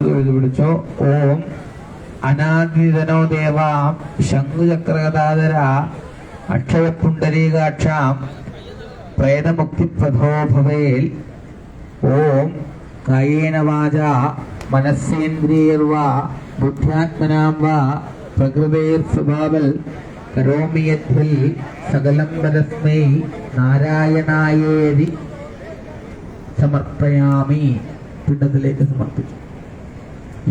പിടിച്ചോ ഓം അനാദിതനോ ദേവാം ശംഖുചക്രഗതാധര അക്ഷയപുണ്ടരീകാക്ഷാം പ്രേതമുക്തിപ്രദോ ഭവേൽ. ഓം കായേന വാച മനസ്സേന്ദ്രിയർവ ബുദ്ധ്യാത്മനാം വാ പ്രകൃതേർ സ്വഭാവൽ. കരോമിയത്തിൽ സകലം പരസ്മൈ നാരായണായേതി സമർപ്പയാമി. പിണ്ടത്തിലേക്ക് സമർപ്പിച്ചു.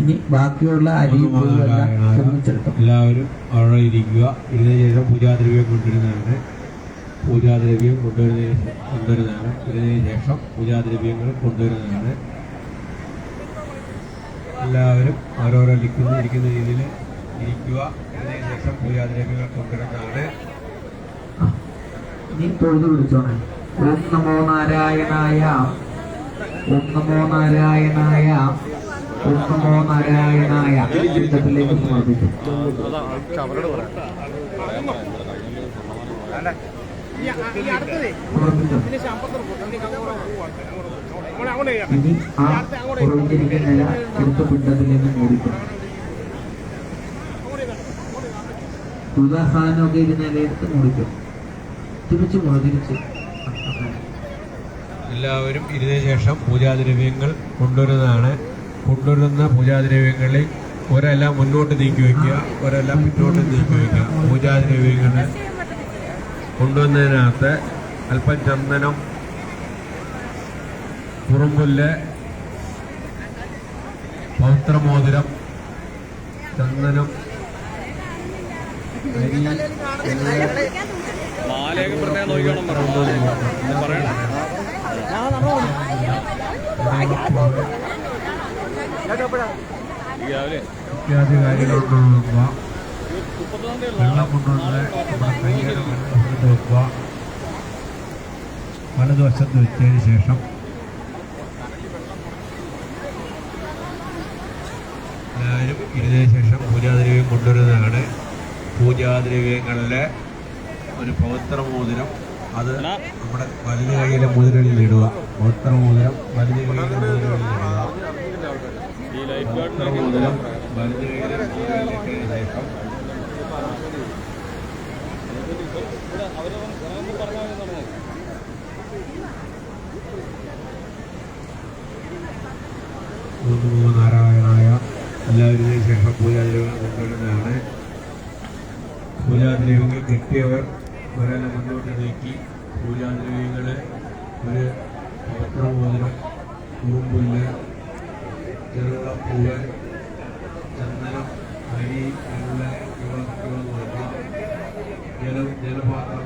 ഇനി ബാക്കിയുള്ള അരിയും പുഴുവെല്ലാം നിർമ്മിച്ചെടുത്തു എല്ലാവരും അവിടെ ഇരിക്കുക. ഇതിനുശേഷം പൂജാദ്രവ്യം കൊണ്ടുവരുന്നതാണ്. പൂജാദ്രവ്യം കൊണ്ടുവരുന്നതിന് കൊണ്ടുവരുന്നതാണ്. ഇതിന് ശേഷം പൂജാദ്രവ്യങ്ങൾ കൊണ്ടുവരുന്നതാണ്. എല്ലാവരും ഓരോരോ ലിക്കുന്ന ഇരിക്കുന്ന രീതിയിൽ ഇരിക്കുക. ഇതിന് ശേഷം പൂജാദ്രവ്യങ്ങൾ കൊണ്ടുവരുന്നതാണ്. ഇനി തൊഴുതു വിളിച്ചോണേ. ഓം നമോ നാരായണായ ഓം നമോ നാരായണായ നമോ നാരായണായ നില എടുത്ത പിണ്ടത്തിലേക്ക് തിരിച്ചു അങ്ങനെ എല്ലാവരും ഇതിനുശേഷം പൂജാദ്രവ്യങ്ങൾ കൊണ്ടുവരുന്നതാണ് കൊണ്ടുവരുന്ന പൂജാദ്രവ്യങ്ങളിൽ ഒരെല്ലാം മുന്നോട്ട് നീക്കി വയ്ക്കുക ഒരെല്ലാം പിന്നോട്ട് നീക്കി വയ്ക്കുക. പൂജാദ്രവ്യങ്ങൾ കൊണ്ടുവന്നതിനകത്ത് അല്പം ചന്ദനം കുറുമ്പുല്ല് പൗത്രമോതിരം ചന്ദനം അരി ഇത്യാദി കാര്യങ്ങൾ കൊണ്ടുവെക്കുക മുപ്പത്തൊന്നാം തീയതി വെള്ളം കൊണ്ടുവന്ന് നമ്മുടെ കയ്യിൽ കൊണ്ടുവന്ന് വെക്കുക. വലതുവശത്ത് വെച്ചതിന് ശേഷം എല്ലാവരും ഇതിനു ശേഷം പൂജാദ്രവ്യം കൊണ്ടുവരുന്നതാണ്. പൂജാദ്രവ്യങ്ങളിലെ ഒരു പവിത്ര മോതിരം അത് നമ്മുടെ വലതു കൈയിലെ മുതിരലിൽ ഇടുക. പവിത്ര മോതിരം വലത് കൈയിലെ മുതിരലിൽ ഇടുക. ലൈഫ് ഗാർഡിനൊക്കെ അവരൊന്നും പറഞ്ഞാൽ മൂന്ന് നാരായണായ എല്ലാവരും ഇതിന് ശേഷം പൂജാദ്രവങ്ങൾ കൊണ്ടുവരുന്നതാണ്. പൂജാദ്രവ്യങ്ങൾ കിട്ടിയവർ ഒരാളെ മുന്നോട്ട് നീക്കി പൂജാദ്രവ്യങ്ങൾ ഒരു പത്രമോതിരം കുറുമ്പുല്ല് திருவிழப்பூர் சந்தனம் மணி உள்ள இவன் இவன் ஜல ஜலபாத்திரம்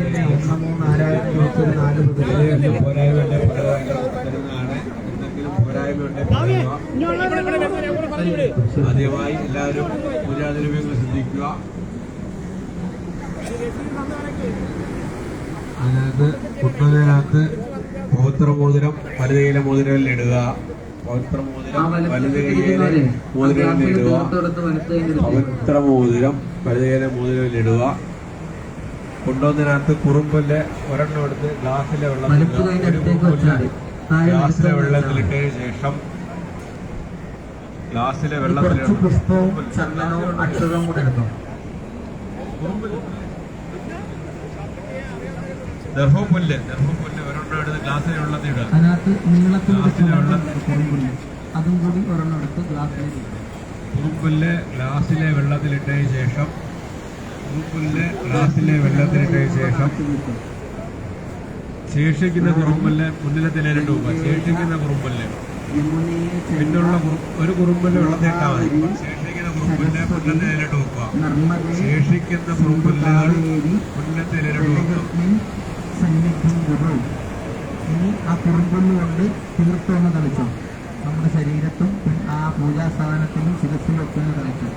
എഴുന്നേറ്റിന്റെ ഒന്നമോ നാരായണ ചോദിച്ചൊരു നാല് എന്തെങ്കിലും മുതൽ പോരായ്മ ഉണ്ടെങ്കിൽ പലതായിട്ട് തരുന്നതാണ് എന്തെങ്കിലും പോരായ്മ ആദ്യമായി എല്ലാവരും പൂജാദ്രവ്യങ്ങൾ ശ്രദ്ധിക്കുക. അതിനകത്ത് കുട്ടനകത്ത് പൗത്രമോതിരം പലതയില മോതിരങ്ങളിൽ ഇടുക. പൗത്രമോതിരം പലതയില മോതിരങ്ങളിൽ ഇടുക. പവിത്രമോതിരം പലതയില മോതിരങ്ങളിൽ ഇടുക. കൊണ്ടുവന്നതിനകത്ത് കുറുമ്പിലെ ഒരെണ്ണം എടുത്ത് ഗ്ലാസ്സിലെ വെള്ളം ഗ്ലാസ്സിലെ വെള്ളത്തിലിട്ടതിന് ശേഷം ഗ്ലാസ്സിലെ എടുത്തോ? ദർഭപ്പുല്ല് ദർഭപ്പുല്ല് ഒരെണ്ണം എടുത്ത് ഗ്ലാസ്സിലെ വെള്ളത്തിൽ ഇടുക. അതിനകത്ത് നീളത്തിൽ ഗ്ലാസ്സിലെ വെള്ളം അതും കൂടി ഒരെണ്ണം എടുത്ത്. കുറുമ്പുല്ല് ഗ്ലാസ്സിലെ വെള്ളത്തിലിട്ടതിന് ശേഷം കുറുമ്പുല്ല് ഗ്ലാസ്സിലെ വെള്ളത്തിലിട്ടതിന് ശേഷം ശേഷിക്കുന്ന കുറുമ്പുല്ല്? മുന്നിലത്തെ രണ്ട് പോകുക ശേഷിക്കുന്ന കുറുമ്പുല്ല്? യമുനയെ പിന്നുള്ള ഒരു കുറുമ്പൽ വെള്ളത്തിൽ ഇട്ടാൽ മതി ശേഷിക്കുന്ന കുറുമ്പുല്ല് മുന്നിലത്തെ നേരിട്ട് വെക്കുക ശേഷിക്കുന്ന കുറുമ്പുല്ലുകൾ മുന്നിലത്തെ നേരിട്ട് വെക്കുക ആ കുറുമ്പൊന്ന് കൊണ്ട് തീർത്തൊന്ന് തളിച്ചോ. നമ്മുടെ ശരീരത്തും ആ പൂജാ സ്ഥാനത്തിലും ശിരസിലും ഒക്കെ കളിച്ചോ